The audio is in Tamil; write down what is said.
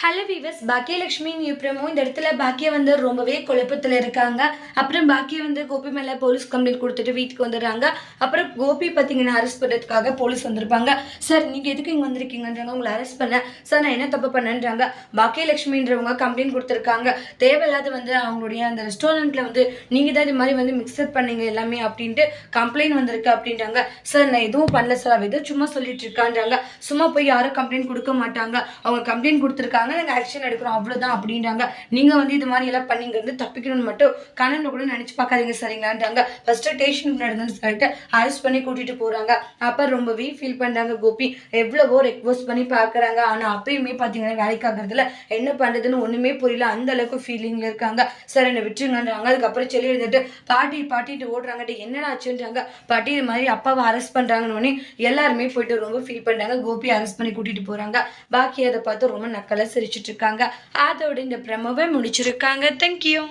ஹலோ வீவர்ஸ் பாக்கியலட்சுமி நியூப்ரமோ இந்த இடத்துல பாக்கியா வந்து ரொம்பவே குழப்பத்தில் இருக்காங்க. அப்புறம் பாக்கியா வந்து கோபி மேலே போலீஸ் கம்ப்ளைண்ட் கொடுத்துட்டு வீட்டுக்கு வந்துடுறாங்க. அப்புறம் கோபி பார்த்தீங்கன்னா அரெஸ்ட் பண்ணுறதுக்காக போலீஸ் வந்திருப்பாங்க. சார் நீங்கள் எதுக்கு இங்கே வந்திருக்கீங்கன்றாங்க உங்களை அரெஸ்ட் பண்ண சார் நான் என்ன தப்பு பண்ணேன்றாங்க? பாக்கியலட்சுமின்றவங்க கம்ப்ளைண்ட் கொடுத்துருக்காங்க. தேவையில்லாத வந்து அவங்களுடைய அந்த ரெஸ்டாரண்ட்டில் வந்து நீங்கள் தான் இது மாதிரி வந்து மிக்சப் பண்ணீங்க எல்லாமே அப்படின்ட்டு கம்ப்ளைண்ட் வந்திருக்கு அப்படின்றாங்க. சார் நான் எதுவும் பண்ணல சார் அவ எதுவும் சும்மா சொல்லிட்டு இருக்கான்றாங்க. சும்மா போய் யாரும் கம்ப்ளைண்ட் கொடுக்க மாட்டாங்க. அவங்க கம்ப்ளைண்ட் கொடுத்துருக்காங்க. நாங்கள் ஆக்ஷன் எடுக்கிறோம் அவ்வளோதான் அப்படின்றாங்க. நீங்கள் வந்து இது மாதிரி எல்லாம் பண்ணிங்கிறது தப்பிக்கணும்னு மட்டும் கண்ணனில் கூட நினச்சி பார்க்காதீங்க சரிங்களான்றாங்க. ஃபஸ்ட்டு ஸ்டேஷன் முன்னாடி சொல்லிட்டு அரெஸ்ட் பண்ணி கூட்டிகிட்டு போகிறாங்க அப்போ ரொம்பவே ஃபீல் பண்ணுறாங்க கோபி. எவ்வளவோ ரெக்வஸ்ட் பண்ணி பார்க்குறாங்க. ஆனால் அப்பயுமே பார்த்தீங்கன்னா வேலைக்காகிறதுல என்ன பண்ணுறதுன்னு ஒன்றுமே புரியல. அந்த அளவுக்கு ஃபீலிங்கில் இருக்காங்க. சார் என்னை விட்டுருங்கன்றாங்க. அதுக்கப்புறம் சொல்லி இருந்துட்டு பாட்டி பாட்டிட்டு ஓடுறாங்கட்டு என்னடா ஆச்சுன்றாங்க? பாட்டி இது மாதிரி அப்பாவை அரெஸ்ட் பண்ணுறாங்கன்னு எல்லாருமே போயிட்டு ரொம்ப ஃபீல் பண்ணுறாங்க கோபி அரெஸ்ட் பண்ணி கூட்டிகிட்டு போகிறாங்க பாக்கி அதை பார்த்து ரொம்ப நக்கலாக சிரிச்சிட்டு இருக்காங்க. அதோட இந்த பிரமவை முடிச்சிருக்காங்க. தேங்க்யூ